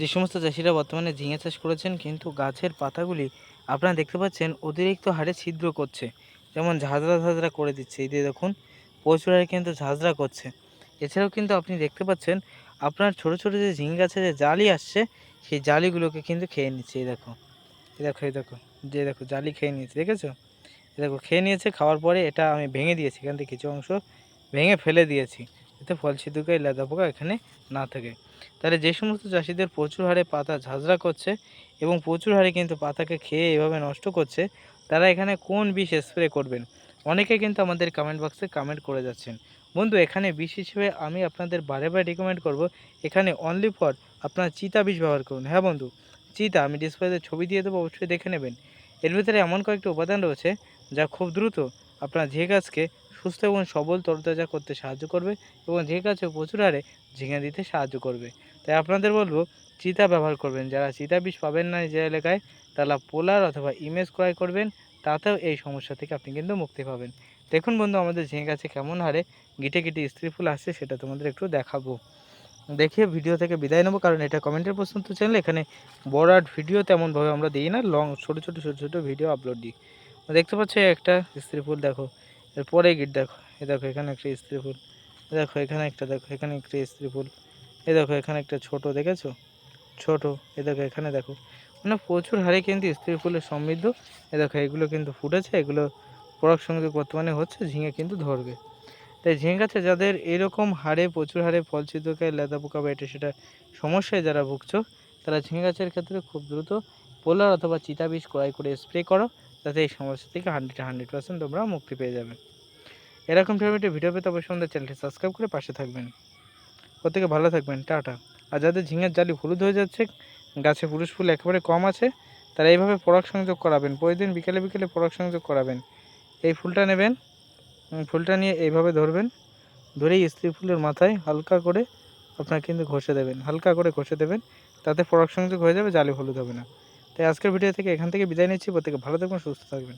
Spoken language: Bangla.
যে সমস্ত চাষিরা বর্তমানে ঝিঙে চাষ করেছেন, কিন্তু গাছের পাতাগুলি আপনারা দেখতে পাচ্ছেন অতিরিক্ত হারে ছিদ্র করছে। যেমন ঝাঁঝরা ঝাঁঝরা করে দিচ্ছে। এই দিয়ে দেখুন, প্রচুর হারে কিন্তু ঝাঁঝরা করছে। এছাড়াও কিন্তু আপনি দেখতে পাচ্ছেন, আপনার ছোট ছোট যে ঝিঙে গাছে যে জালি আসছে, সেই জালিগুলোকে কিন্তু খেয়ে নিচ্ছে। এই দেখো এই দেখো এই দেখো, যে দেখো জালি খেয়ে নিয়েছে, দেখেছ? এই দেখো, খেয়ে নিয়েছে, খাওয়ার পরে এটা আমি ভেঙে দিয়েছি। এখান থেকে কিছু অংশ ভেঙে ফেলে দিয়েছি। এতে ফল ছিদ্রকারী লেদা পোকা এখানে না থাকে। তাহলে যে সমস্ত চাষিদের প্রচুর হারে পাতা ঝাঁঝরা করছে এবং প্রচুর হারে কিন্তু পাতাকে খেয়ে এভাবে নষ্ট করছে, তারা এখানে কোন বিষ স্প্রে করবেন? অনেকে কিন্তু আমাদের কমেন্ট বক্সে কমেন্ট করে যাচ্ছেন। বন্ধু, এখানে বিষ হিসেবে আমি আপনাদের বারে বারে রিকমেন্ড করব, এখানে অনলি ফর আপনার চিতা বিষ ব্যবহার করুন। হ্যাঁ বন্ধু, চিতা আমি ডিসপ্লেতে ছবি দিয়ে দেবো, অবশ্যই দেখে নেবেন। এর ভিতরে এমন কয়েকটি উপাদান রয়েছে যা খুব দ্রুত আপনার যে গাছকে সুস্থ এবং সবল তরতাজা করতে সাহায্য করবে এবং যে গাছে প্রচুর হারে ঝিঙে দিতে সাহায্য করবে। তাই আপনাদের বলব, চিতা ব্যবহার করবেন। যারা চিতা বিষ পাবেন না যে এলাকায়, তারা পোলার অথবা ইমেজ ক্রয় করবেন, তাতেও এই সমস্যা থেকে আপনি কিন্তু মুক্তি পাবেন। দেখুন বন্ধু, আমাদের ঝিঙে গাছে কেমন হারে গিটে গিটে স্ত্রী ফুল আসছে সেটা তোমাদের একটু দেখাবো। দেখে ভিডিও থেকে বিদায় নেব, কারণ এটা কমেন্টের প্রশ্ন তো চ্যানেল এখানে বড় আর ভিডিও তেমনভাবে আমরা দিই না লং ছোটো ছোটো ছোটো ছোটো ভিডিও আপলোড দিই। দেখতে পাচ্ছ একটা স্ত্রী ফুল, দেখো। এরপরে গিট দেখো। এ দেখো, এখানে একটা স্ত্রী ফুল। এ দেখো, এখানে একটা, দেখো, এখানে একটা স্ত্রী ফুল। এ দেখো, এখানে একটা ছোট, দেখেছ? ছোট। এ দেখো, এখানে দেখো। মানে প্রচুর হারে কিন্তু স্ত্রী ফুলের সমৃদ্ধ। এ দেখো, এগুলো কিন্তু ফুটেছে। এগুলো পরাগ সংযোগ বর্তমানে হচ্ছে, ঝিঙে কিন্তু ধরবে। তাই ঝিঙে গাছে যাদের এরকম হারে, প্রচুর হারে ফল ছিদ্রকায় লেদা পোকা বা এটা সেটা সমস্যায় যারা ভুগছো, তারা ঝিঙে গাছের ক্ষেত্রে খুব দ্রুত পোলার অথবা চিতা বিষ ক্রয় করে স্প্রে করো। যাতে এই সমস্যা থেকে হান্ড্রেড হান্ড্রেড পার্সেন্ট তোমরা মুক্তি পেয়ে যাবে। এরকম ফেভারিটি ভিডিও পেতে অবশ্যই আমাদের চ্যানেলটি সাবস্ক্রাইব করে পাশে থাকবেন। প্রত্যেকে ভালো থাকবেন, টাটা। আর যাদের ঝিঙের জালি হলুদ হয়ে যাচ্ছে, গাছে পুরুষ ফুল একেবারে কম আছে, তারা এইভাবে পরাগ সংযোগ করাবেন। প্রতিদিন বিকেলে বিকেলে পরাগ সংযোগ করাবেন। এই ফুলটা নেবেন ফুলটা নিয়ে এইভাবে ধরবেন, ধরেই স্ত্রী ফুলের মাথায় হালকা করে আপনার কিন্তু ঘষে দেবেন, হালকা করে ঘষে দেবেন, তাতে পরাগ সংযোগ হয়ে যাবে, জালি হলুদ হবে না। তাই আজকের ভিডিও থেকে এখান থেকে বিদায় নিচ্ছি। প্রত্যেকে ভালো থাকবেন সুস্থ থাকবেন।